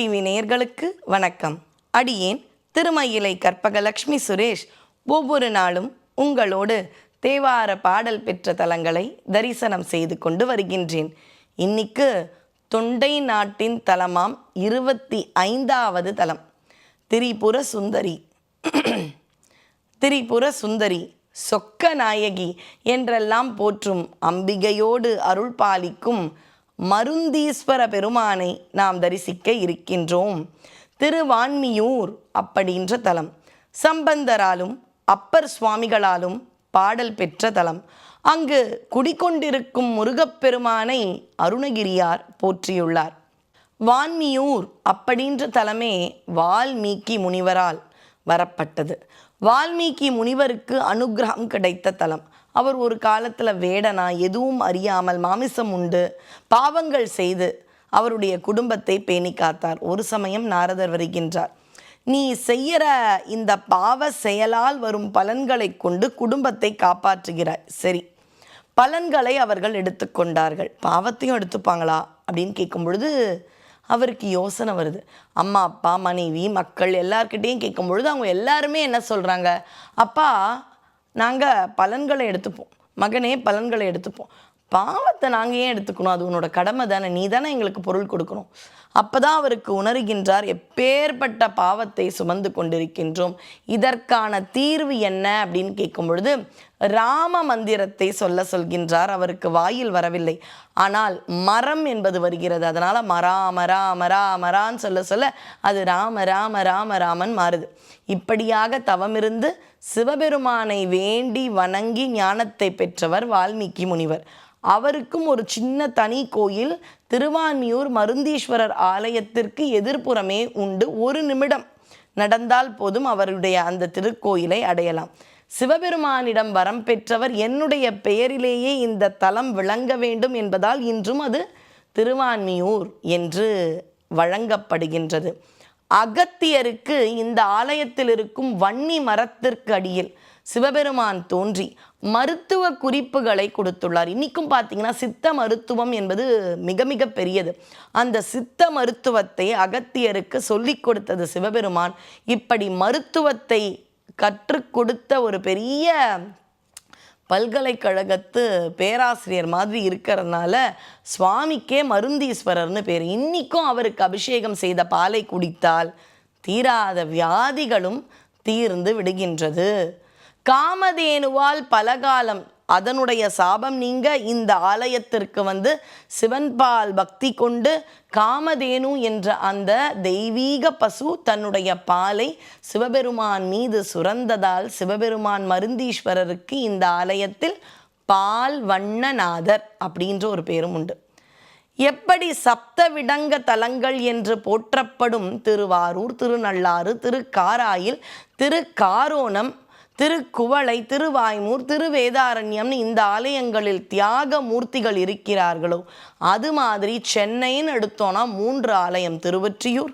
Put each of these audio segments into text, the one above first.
TV நேயர்களுக்கு வணக்கம். அடியேன் திருமயிலை கற்பகலட்சுமி சுரேஷ். ஒவ்வொரு நாளும் உங்களோடு தேவார பாடல் பெற்ற தலங்களை தரிசனம் செய்து கொண்டு வருகின்றேன். இன்னைக்கு தொண்டை நாட்டின் தலமாம் இருபத்தி ஐந்தாவது தலம். திரிபுர சுந்தரி. திரிபுர சுந்தரி சொக்க நாயகி என்றெல்லாம் போற்றும் அம்பிகையோடு அருள் பாலிக்கும் மருந்தீஸ்வர பெருமானை நாம் தரிசிக்க இருக்கின்றோம். திருவான்மியூர் அப்படின்ற தலம் சம்பந்தராலும் அப்பர் சுவாமிகளாலும் பாடல் பெற்ற தலம். அங்கு குடிக்கொண்டிருக்கும் முருகப்பெருமானை அருணகிரியார் போற்றியுள்ளார். வான்மியூர் அப்படின்ற தலமே வால்மீகி முனிவரால் வரப்பட்டது. வால்மீகி முனிவருக்கு அனுகிரகம் கிடைத்த தலம். அவர் ஒரு காலத்தில் வேடனா எதுவும் அறியாமல் மாமிசம் உண்டு பாவங்கள் செய்து அவருடைய குடும்பத்தை பேணி காத்தார். ஒரு சமயம் நாரதர் வருகின்றார். நீ செய்யற இந்த பாவ செயலால் வரும் பலன்களை கொண்டு குடும்பத்தை காப்பாற்றுகிறாய். சரி பலன்களை அவர்கள் எடுத்துக்கொண்டார்கள் பாவத்தையும் எடுத்துப்பாங்களா? அப்படின்னு கேட்கும் பொழுது அவருக்கு யோசனை வருது. அம்மா அப்பா மனைவி மக்கள் எல்லார்கிட்டேயும் கேட்கும் பொழுது அவங்க எல்லாருமே என்ன சொல்கிறாங்க அப்பா நாங்கள் பலன்களை எடுத்துப்போம். மகனே பலன்களை எடுத்துப்போம். பாவத்தை நாங்கள் ஏன் எடுத்துக்கணும்? அது உன்னோட கடமை தானே. நீ தானே எங்களுக்கு பொருள் கொடுக்கணும். அப்பதான் அவருக்கு உணர்கின்றார் எப்பேற்பட்ட பாவத்தை சுமந்து கொண்டிருக்கின்றோம். இதற்கான தீர்வு என்ன அப்படின்னு கேட்கும் பொழுது ராம மந்திரத்தை சொல்ல சொல்கின்றார். அவருக்கு வாயில் வரவில்லை. ஆனால் மரம் என்பது வருகிறது. அதனால் மரா மரா மரா மரான்னு சொல்ல சொல்ல அது ராம ராம ராம ராமன் மாறுது. இப்படியாக தவமிருந்து சிவபெருமானை வேண்டி வணங்கி ஞானத்தை பெற்றவர் வால்மீகி முனிவர். அவருக்கும் ஒரு சின்ன தனி கோயில் திருவான்மியூர் மருந்தீஸ்வரர் ஆலயத்திற்கு எதிர்ப்புறமே உண்டு. ஒரு நிமிடம் நடந்தால் போதும் அவருடைய அந்த திருக்கோயிலை அடையலாம். சிவபெருமானிடம் வரம் பெற்றவர் என்னுடைய பெயரிலேயே இந்த தலம் விளங்க வேண்டும் என்பதால் இன்றும் அது திருவான்மியூர் என்று வழங்கப்படுகின்றது. அகத்தியருக்கு இந்த ஆலயத்தில் இருக்கும் வன்னி மரத்திற்கு அடியில் சிவபெருமான் தோன்றி மருத்துவ குறிப்புகளை கொடுத்துள்ளார். இன்றைக்கும் பார்த்தீங்கன்னா சித்த மருத்துவம் என்பது மிக மிக பெரியது. அந்த சித்த மருத்துவத்தை அகத்தியருக்கு சொல்லிக் கொடுத்தது சிவபெருமான். இப்படி மருத்துவத்தை கற்றுக் கொடுத்த ஒரு பெரிய பல்கலைக்கழகத்து பேராசிரியர் மாதிரி இருக்கிறதுனால சுவாமிக்கே மருந்தீஸ்வரர்னு பேர். இன்றைக்கும் அவருக்கு அபிஷேகம் செய்த பாலை குடித்தால் தீராத வியாதிகளும் தீர்ந்து விடுகின்றது. காமதேனுவால் பலகாலம் அதனுடைய சாபம் நீங்க இந்த ஆலயத்திற்கு வந்து சிவன்பால் பக்தி கொண்டு காமதேனு என்ற அந்த தெய்வீக பசு தன்னுடைய பாலை சிவபெருமான் மீது சுரந்ததால் சிவபெருமான் மருந்தீஸ்வரருக்கு இந்த ஆலயத்தில் பால் வண்ணநாதர் அப்படின்ற ஒரு பேரும் உண்டு. எப்படி சப்த விடங்க தலங்கள் என்று போற்றப்படும் திருவாரூர் திருநள்ளாறு திருக்காராயில் திருக்காரோணம் திருக்குவளை திருவாய்மூர் திருவேதாரண்யம்னு இந்த ஆலயங்களில் தியாக மூர்த்திகள் இருக்கிறார்களோ அது மாதிரி சென்னைன்னு எடுத்தோன்னா மூன்று ஆலயம் திருவொற்றியூர்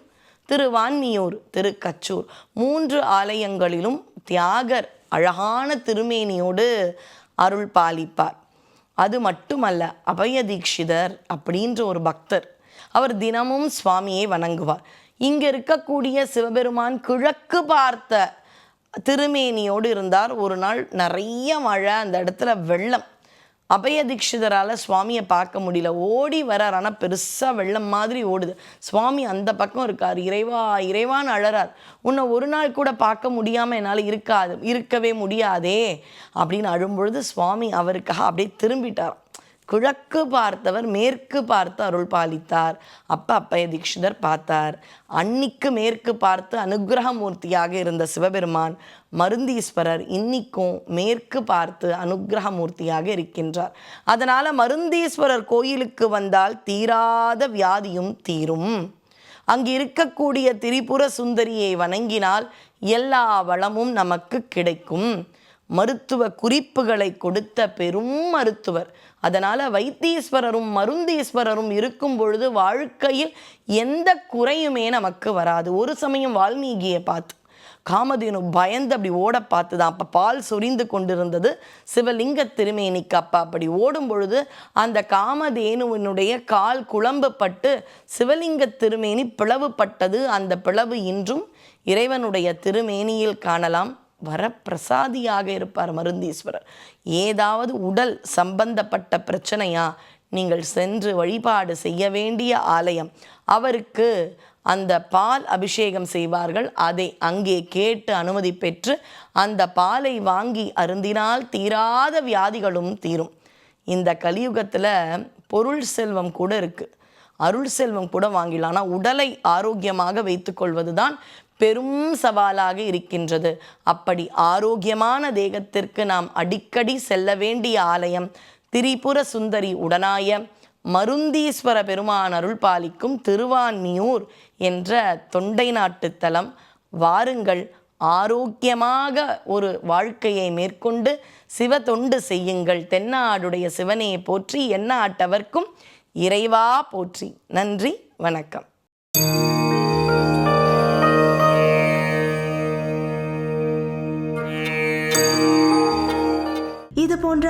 திருவான்மியூர் திருக்கச்சூர். மூன்று ஆலயங்களிலும் தியாகர் அழகான திருமேனியோடு அருள் பாலிப்பார். அது மட்டுமல்ல அபய தீக்ஷிதர் அப்படின்ற ஒரு பக்தர் அவர் தினமும் சுவாமியை வணங்குவார். இங்கே இருக்கக்கூடிய சிவபெருமான் கிழக்கு பார்த்த திருமேனியோடு இருந்தார். ஒரு நாள் நிறைய மழை அந்த இடத்துல வெள்ளம். அபய தீட்சிதரால் சுவாமியை பார்க்க முடியல. ஓடி வரார் ஆனால் பெருசாக வெள்ளம் மாதிரி ஓடுது. சுவாமி அந்த பக்கம் இருக்கார். இறைவா இறைவான்னு அழறார். உன்னை ஒரு நாள் கூட பார்க்க முடியாமல் என்னால் இருக்காது இருக்கவே முடியாதே அப்படின்னு அழும்பொழுது சுவாமி அவருக்காக அப்படியே திரும்பிட்டார் கிழக்கு பார்த்தவர் மேற்கு பார்த்து அருள் பாலித்தார். அப்ப அப்பைய தீட்சிதர் பார்த்தார். அன்னிக்கு மேற்கு பார்த்து அனுகிரகமூர்த்தியாக இருந்த சிவபெருமான் மருந்தீஸ்வரர் இன்னிக்கும் மேற்கு பார்த்து அனுகிரகமூர்த்தியாக இருக்கின்றார். அதனால மருந்தீஸ்வரர் கோயிலுக்கு வந்தால் தீராத வியாதியும் தீரும். அங்கு இருக்கக்கூடிய திரிபுர சுந்தரியை வணங்கினால் எல்லா வளமும் நமக்கு கிடைக்கும். மருத்துவ குறிப்புகளை கொடுத்த பெரும் மருத்துவர். அதனால் வைத்தீஸ்வரரும் மருந்தீஸ்வரரும் இருக்கும் பொழுது வாழ்க்கையில் எந்த குறையுமே நமக்கு வராது. ஒரு சமயம் வால்மீகியை பார்த்து காமதேனு பயந்து அப்படி ஓட பார்த்து தான் அப்போ பால் சொரிந்து கொண்டிருந்தது. சிவலிங்க திருமேனிக்கு அப்பா அப்படி ஓடும் பொழுது அந்த காமதேனுவினுடைய கால் குழம்புப்பட்டு சிவலிங்க திருமேனி பிளவுபட்டது. அந்த பிளவு இன்றும் இறைவனுடைய திருமேனியில் காணலாம். வரப்பிரசாதியாக இருப்பார் மருந்தீஸ்வரர். ஏதாவது உடல் சம்பந்தப்பட்ட பிரச்சனையா? நீங்கள் சென்று வழிபாடு செய்ய வேண்டிய ஆலயம். அவருக்கு அந்த பால் அபிஷேகம் செய்வார்கள். அதை அங்கே கேட்டு அனுமதி பெற்று அந்த பாலை வாங்கி அருந்தினால் தீராத வியாதிகளும் தீரும். இந்த கலியுகத்தில் பொருள் செல்வம் கூட இருக்குது அருள் செல்வம் கூட வாங்கிடலாம். ஆனால் உடலை ஆரோக்கியமாக வைத்துக்கொள்வது தான் பெரும் சவாலாக இருக்கின்றது. அப்படி ஆரோக்கியமான தேகத்திற்கு நாம் அடிக்கடி செல்ல வேண்டிய ஆலயம் திரிபுர சுந்தரி உடனாய மருந்தீஸ்வர பெருமான் அருள் பாலிக்கும் திருவான்மியூர் என்ற தொண்டை நாட்டுத்தலம் வாருங்கள் ஆரோக்கியமாக ஒரு வாழ்க்கையை மேற்கொண்டு சிவ தொண்டு செய்யுங்கள். தென்னாடுடைய சிவனையை போற்றி எந்நாட்டவர்க்கும் இறைவா போற்றி. நன்றி வணக்கம்.